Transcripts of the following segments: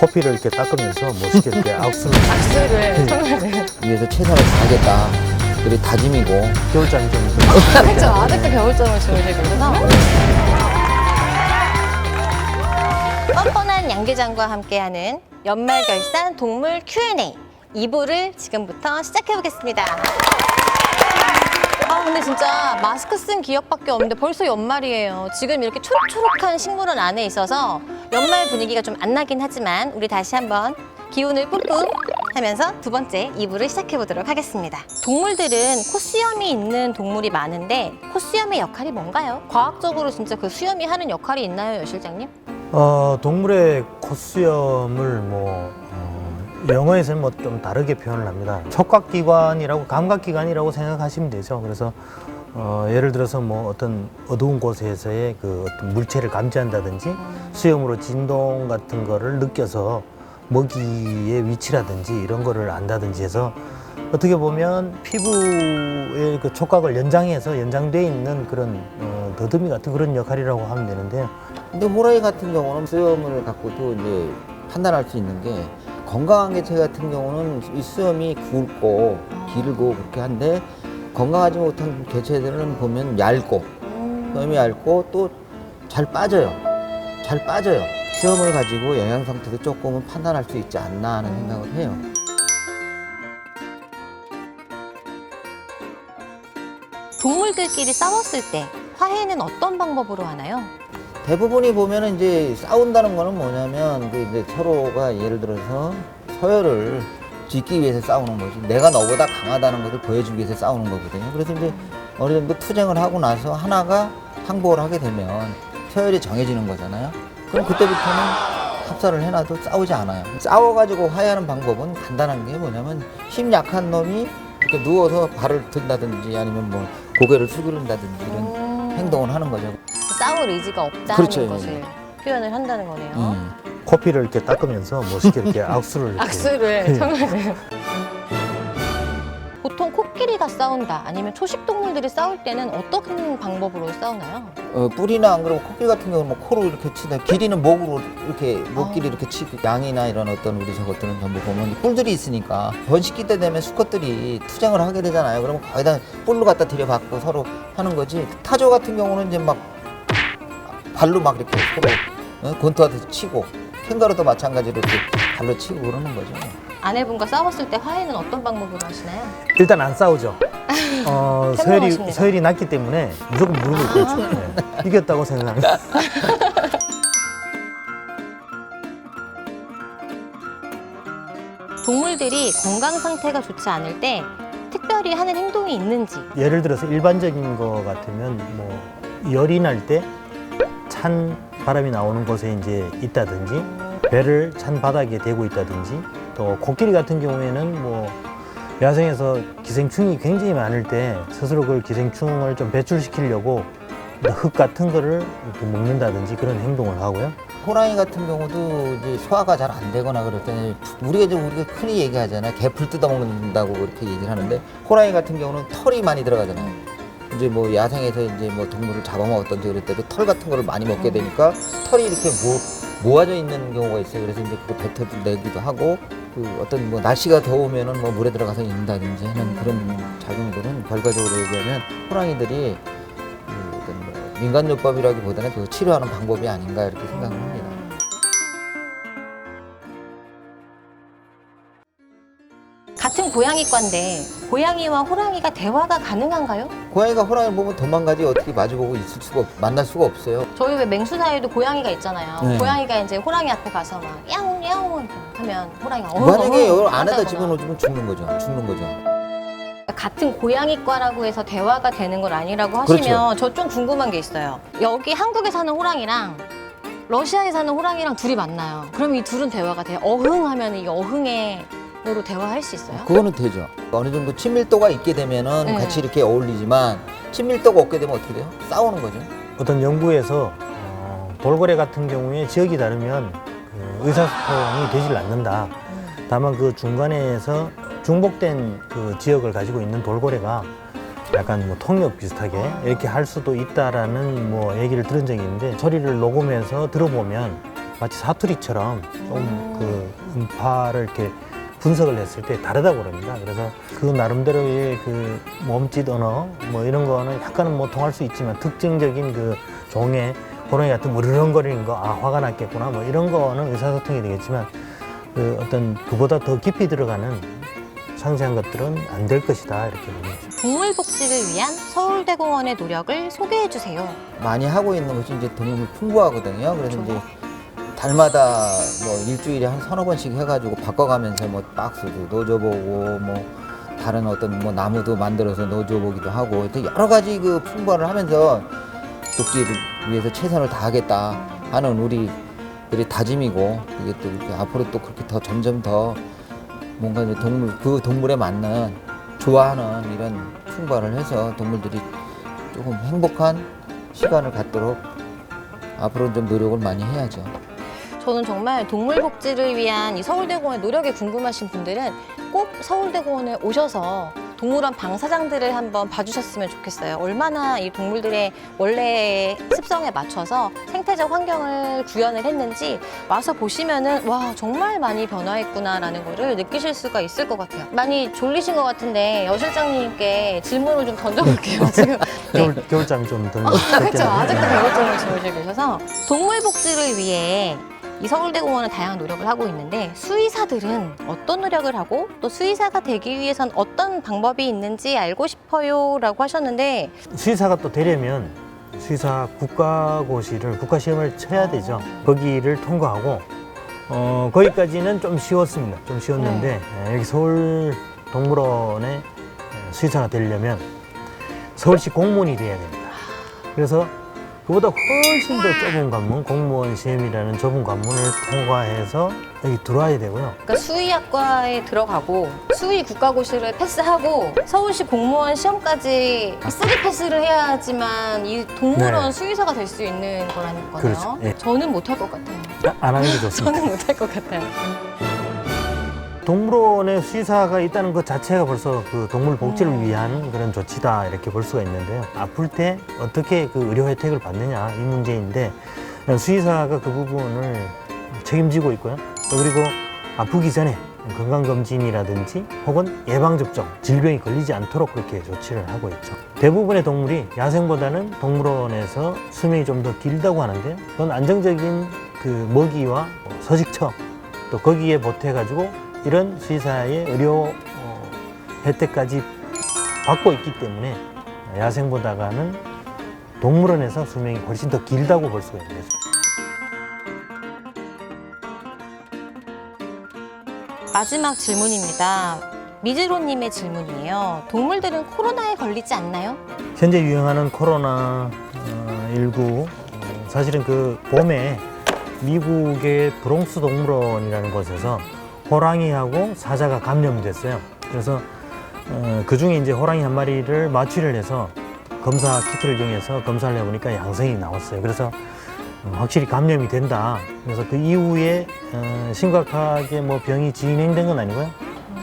코피를 이렇게 닦으면서 멋있게 이렇게 악수를 악수를 정말 위해서 최선을 다하겠다. 그게 다짐이고. 겨울잠이 좀 그렇죠 아직도 겨울잠을 주무시는구나. 뻔뻔한 양계장과 함께하는 연말 결산 동물 Q&A. 2부를 지금부터 시작해 보겠습니다. 아 근데 진짜 마스크 쓴 기억밖에 없는데 벌써 연말이에요. 지금 이렇게 초록초록한 식물원 안에 있어서 연말 분위기가 좀 안 나긴 하지만 우리 다시 한번 기운을 뿜뿜 하면서 두 번째 2부를 시작해 보도록 하겠습니다. 동물들은 코수염이 있는 동물이 많은데 코수염의 역할이 뭔가요? 과학적으로 진짜 그 수염이 하는 역할이 있나요, 여 실장님? 어, 동물의 콧수염을 뭐 어, 영어에서는 뭐 좀 다르게 표현을 합니다. 촉각기관이라고 감각기관이라고 생각하시면 되죠. 그래서 어, 예를 들어서 뭐 어떤 어두운 곳에서의 그 어떤 물체를 감지한다든지 수염으로 진동 같은 거를 느껴서 먹이의 위치라든지 이런 거를 안다든지 해서 어떻게 보면 피부의 그 촉각을 연장해서 연장돼 있는 그런 어, 더듬이 같은 그런 역할이라고 하면 되는데요. 근데 호랑이 같은 경우는 수염을 갖고도 이제 판단할 수 있는 게 건강한 개체 같은 경우는 이 수염이 굵고 길고 그렇게 한데 건강하지 못한 개체들은 보면 얇고 수염이 얇고 또 잘 빠져요. 잘 빠져요. 수염을 가지고 영양 상태도 조금은 판단할 수 있지 않나 하는 생각을 해요. 동물들끼리 싸웠을 때 화해는 어떤 방법으로 하나요? 대부분이 보면은 이제 싸운다는 거는 뭐냐면 그 이제 서로가 예를 들어서 서열을 짓기 위해서 싸우는 거지. 내가 너보다 강하다는 것을 보여주기 위해서 싸우는 거거든요. 그래서 이제 어느 정도 투쟁을 하고 나서 하나가 항복을 하게 되면 서열이 정해지는 거잖아요. 그럼 그때부터는 합사를 해놔도 싸우지 않아요. 싸워가지고 화해하는 방법은 간단한 게 뭐냐면 힘 약한 놈이 이렇게 누워서 발을 든다든지 아니면 뭐 고개를 숙이른다든지 이런 음, 행동을 하는 거죠. 싸울 의지가 없다는 그렇죠, 예. 것을 표현을 한다는 거네요. 음. 코피를 이렇게 닦으면서 멋있게 이렇게 악수를 이렇게 악수를 정말 보통 코끼리가 싸운다 아니면 초식 동물들이 싸울 때는 어떤 방법으로 싸우나요? 어, 뿌리나 안 그러고 코끼리 같은 경우는 뭐 코로 이렇게 치다 길이는 목으로 이렇게 목끼리 이렇게 치고 양이나 이런 어떤 우리 저것들은 전부 보면 뿔들이 있으니까 번식기 때 되면 수컷들이 투쟁을 하게 되잖아요. 그러면 거기다 뿔로 갖다 들여받고 서로 하는 거지. 타조 같은 경우는 이제 막 발로 막 이렇게 서로 어, 권투하듯이 치고 캥거루도 마찬가지로 이렇게 발로 치고 그러는 거죠. 아내분과 싸웠을 때 화해는 어떤 방법으로 하시나요? 일단 안 싸우죠. 어, 서열이 현명하십니다. 서열이 낮기 때문에 무조건 무릎을 꿇죠. 네. 이겼다고 생각합니다. 동물들이 건강 상태가 좋지 않을 때 특별히 하는 행동이 있는지 예를 들어서 일반적인 거 같으면 뭐 열이 날 때 찬 바람이 나오는 곳에 이제 있다든지 배를 찬 바닥에 대고 있다든지 또 코끼리 같은 경우에는 뭐 야생에서 기생충이 굉장히 많을 때 스스로 그 기생충을 좀 배출시키려고 흙 같은 거를 먹는다든지 그런 행동을 하고요. 호랑이 같은 경우도 이제 소화가 잘 안 되거나 그럴 때는 우리가 이제 우리가 흔히 얘기하잖아요. 개풀 뜯어먹는다고 그렇게 얘기를 하는데 호랑이 같은 경우는 털이 많이 들어가잖아요. 이제 뭐 야생에서 이제 뭐 동물을 잡아먹었던지 그럴 때도 털 같은 거를 많이 먹게 되니까 털이 이렇게 모, 모아져 있는 경우가 있어요. 그래서 이제 그거 뱉어내기도 하고 그 어떤 뭐 날씨가 더우면은 뭐 물에 들어가서 있는다든지 하는 그런 작용들은 결과적으로 얘기하면 호랑이들이 그 어떤 뭐 민간요법이라기보다는 그 치료하는 방법이 아닌가 이렇게 생각을 합니다. 같은 고양이과인데 고양이와 호랑이가 대화가 가능한가요? 고양이가 호랑이를 보면 도망가지 어떻게 마주보고 있을 수가 없, 만날 수가 없어요. 저희 왜 맹수 사이에도 고양이가 있잖아요. 네. 고양이가 이제 호랑이 앞에 가서 막 야옹 야옹 하면 호랑이가 어흥 만약에 어흥 이걸 안에다 한다거나. 집어넣어주면 죽는 거죠. 죽는 거죠. 같은 고양이과라고 해서 대화가 되는 건 아니라고 그렇죠. 하시면 저 좀 궁금한 게 있어요. 여기 한국에 사는 호랑이랑 러시아에 사는 호랑이랑 둘이 만나요. 그럼 이 둘은 대화가 돼요. 어흥 하면 이 어흥 으로 대화할 수 있어요? 그거는 되죠. 어느 정도 친밀도가 있게 되면은 네. 같이 이렇게 어울리지만 친밀도가 없게 되면 어떻게 돼요? 싸우는 거죠. 어떤 연구에서 어, 돌고래 같은 경우에 지역이 다르면 그 의사소통이 되질 않는다. 다만 그 중간에서 중복된 그 지역을 가지고 있는 돌고래가 약간 뭐 통역 비슷하게 이렇게 할 수도 있다라는 뭐 얘기를 들은 적이 있는데 소리를 녹음해서 들어보면 마치 사투리처럼 좀 그 음파를 이렇게 분석을 했을 때 다르다고 그럽니다. 그래서 그 나름대로의 그 몸짓 언어 뭐 이런 거는 약간은 뭐 통할 수 있지만 특징적인 그 종의 호랑이 같은 무르렁거리는 거, 아 화가 났겠구나 뭐 이런 거는 의사소통이 되겠지만 그 어떤 그보다 더 깊이 들어가는 상세한 것들은 안 될 것이다 이렇게 봅니다. 동물 복지를 위한 서울대공원의 노력을 소개해 주세요. 많이 하고 있는 것이 이제 동물 풍부하거든요. 그래서 그렇죠. 이제 달마다 뭐 일주일에 한 서너 번씩 해가지고 바꿔가면서 뭐 박스도 넣어줘보고 뭐 다른 어떤 뭐 나무도 만들어서 넣어줘보기도 하고 여러 가지 그 풍부화를 하면서 독지를 위해서 최선을 다하겠다 하는 우리들의 다짐이고 이게 또 이렇게 앞으로 또 그렇게 더 점점 더 뭔가 이제 동물 그 동물에 맞는 좋아하는 이런 풍부화를 해서 동물들이 조금 행복한 시간을 갖도록 앞으로 좀 노력을 많이 해야죠. 저는 정말 동물 복지를 위한 이 서울대공원의 노력이 궁금하신 분들은 꼭 서울대공원에 오셔서 동물원 방사장들을 한번 봐주셨으면 좋겠어요. 얼마나 이 동물들의 원래 습성에 맞춰서 생태적 환경을 구현을 했는지 와서 보시면은 와 정말 많이 변화했구나라는 거를 느끼실 수가 있을 것 같아요. 많이 졸리신 것 같은데 여 실장님께 질문을 좀 던져볼게요. 지금 네. 겨울 겨울잠이 좀덜 그렇죠. 아직도 배고픔을 지어지고 계셔서 동물 복지를 위해 이 서울대공원은 다양한 노력을 하고 있는데 수의사들은 어떤 노력을 하고 또 수의사가 되기 위해선 어떤 방법이 있는지 알고 싶어요 라고 하셨는데 수의사가 또 되려면 수의사 국가고시를 국가시험을 쳐야 되죠. 거기를 통과하고 어, 거기까지는 좀 쉬웠습니다. 좀 쉬웠는데 에, 여기 서울 동물원에 에, 수의사가 되려면 서울시 공무원이 돼야 됩니다. 그래서 그보다 훨씬 더 좁은 관문, 공무원 시험이라는 좁은 관문을 통과해서 여기 들어와야 되고요. 그러니까 수의학과에 들어가고 수의 국가고시를 패스하고 서울시 공무원 시험까지 쓰리 패스를 해야지만 이 동물원 네. 수의사가 될 수 있는 거라는 거네요. 그렇죠. 예. 저는 못할 것 같아요. 아, 안 하는 게 좋습니다. 저는 못할 것 같아요. 동물원에 수의사가 있다는 것 자체가 벌써 그 동물 복지를 음. 위한 그런 조치다 이렇게 볼 수가 있는데요. 아플 때 어떻게 그 의료 혜택을 받느냐 이 문제인데 수의사가 그 부분을 책임지고 있고요. 또 그리고 아프기 전에 건강검진이라든지 혹은 예방접종, 질병이 걸리지 않도록 그렇게 조치를 하고 있죠. 대부분의 동물이 야생보다는 동물원에서 수명이 좀 더 길다고 하는데요. 그건 안정적인 그 먹이와 서식처 또 거기에 보태가지고 이런 수의사의 의료 어, 혜택까지 받고 있기 때문에 야생보다가는 동물원에서 수명이 훨씬 더 길다고 볼 수가 있는 거죠. 마지막 질문입니다. 미즈로님의 질문이에요. 동물들은 코로나에 걸리지 않나요? 현재 유행하는 코로나 어, 19 어, 사실은 그 봄에 미국의 브롱스 동물원이라는 곳에서 호랑이하고 사자가 감염됐어요. 그래서 어, 그 중에 이제 호랑이 한 마리를 마취를 해서 검사 키트를 이용해서 검사를 해보니까 양성이 나왔어요. 그래서 어, 확실히 감염이 된다. 그래서 그 이후에 어, 심각하게 뭐 병이 진행된 건 아니고요.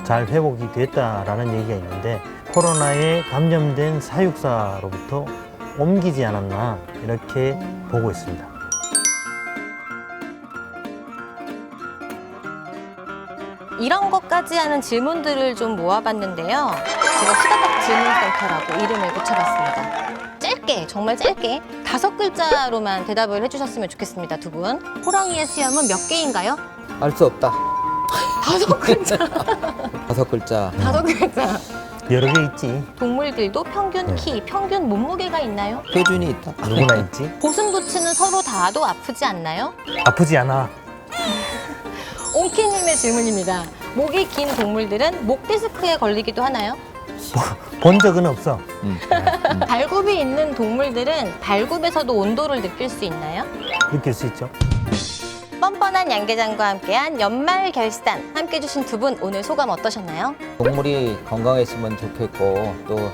잘 회복이 됐다라는 얘기가 있는데 코로나에 감염된 사육사로부터 옮기지 않았나 이렇게 보고 있습니다. 이런 것까지 하는 질문들을 좀 모아봤는데요. 제가 후다닥 질문센터라고 이름을 붙여봤습니다. 짧게, 정말 짧게 다섯 글자로만 대답을 해주셨으면 좋겠습니다, 두 분. 호랑이의 수염은 몇 개인가요? 알 수 없다. 다섯 글자. 다섯 글자. 다섯 글자. 여러 개 있지. 동물들도 평균 네. 키, 평균 몸무게가 있나요? 표준이 있다. 누구나 있지. 고슴도치는 서로 닿아도 아프지 않나요? 아프지 않아. 옹키님의 질문입니다. 목이 긴 동물들은 목 디스크에 걸리기도 하나요? 본 적은 없어. 음. 발굽이 있는 동물들은 발굽에서도 온도를 느낄 수 있나요? 느낄 수 있죠. 뻔뻔한 양계장과 함께한 연말 결산 함께 해주신 두 분 오늘 소감 어떠셨나요? 동물이 건강했으면 좋겠고 또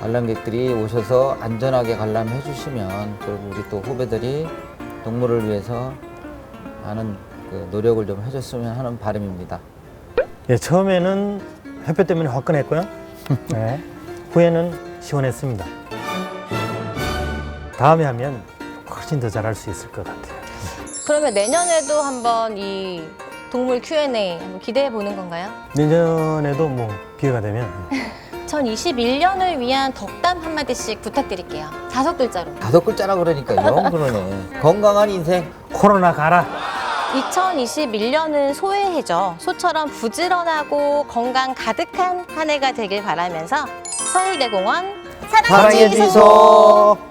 관람객들이 오셔서 안전하게 관람해 주시면 그리고 우리 또 후배들이 동물을 위해서 많은 그 노력을 좀 해줬으면 하는 바람입니다. 예, 처음에는 햇볕 때문에 화끈했고요. 네. 후에는 시원했습니다. 다음에 하면 훨씬 더 잘할 수 있을 것 같아요. 그러면 내년에도 한번 이 동물 Q&A 한번 기대해 보는 건가요? 내년에도 뭐 기회가 되면 2021년을 위한 덕담 한마디씩 부탁드릴게요. 다섯 글자로. 다섯 글자라 그러니까 영 그러네. 건강한 인생. 코로나 가라. 2021년은 소해해죠. 소처럼 부지런하고 건강 가득한 한 해가 되길 바라면서 서울대공원 주이소. 주이소.